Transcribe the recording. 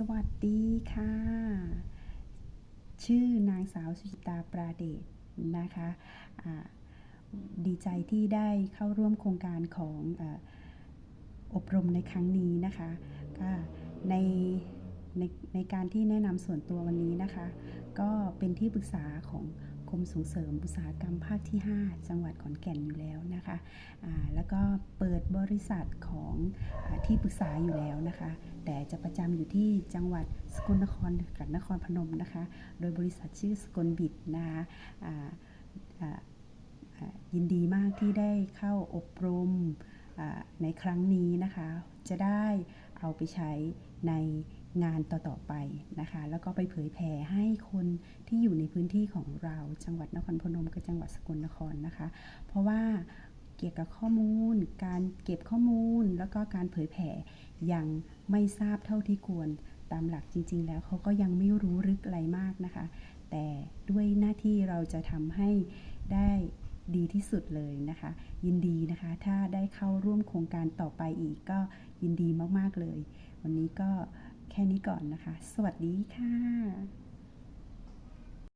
สวัสดีค่ะ ชื่อนางสาวสุจิตาปราเดชนะคะะดีใจที่ได้เข้าร่วมโครงการของออบรมในครั้งนี้นะคะก็ใน ในในการที่แนะนำส่วนตัววันนี้นะคะ ก็เป็นที่ปรึกษาของกรมส่งเสริมอุตสาหกรรมภาคที่ 5 จังหวัดขอนแก่นอยู่แล้วนะคะอ่าแล้วก็เปิดบริษัทของอที่ปรึกษาอยู่แล้วนะคะ แต่จะประจำอยู่ที่จังหวัดสกลนครกับนครพนมนะคะ โดยบริษัทชื่อสกลบิดนะคะอ่ายินดีมากที่ได้เข้าอบรม ในครั้งนี้นะคะ จะได้เอาไปใช้ในงานต่อๆไปนะคะ แล้วก็ไปเผยแผ่ให้คนที่อยู่ในพื้นที่ของเราจังหวัดนครพนมกับจังหวัดสกลนครนะคะ เพราะว่าเกี่ยวกับข้อมูล การเก็บข้อมูล แล้วก็การเผยแผ่ยังไม่ทราบเท่าที่ควรตามหลักจริง ๆ แล้วเขาก็ยังไม่รู้ลึกอะไรมากนะคะ แต่ด้วยหน้าที่เราจะทำให้ได้ ดีที่สุดเลยนะคะ ยินดีนะคะ ถ้าได้เข้าร่วมโครงการต่อไปอีกก็ยินดีมาก ๆ เลย วันนี้ก็แค่นี้ก่อนนะคะ สวัสดีค่ะ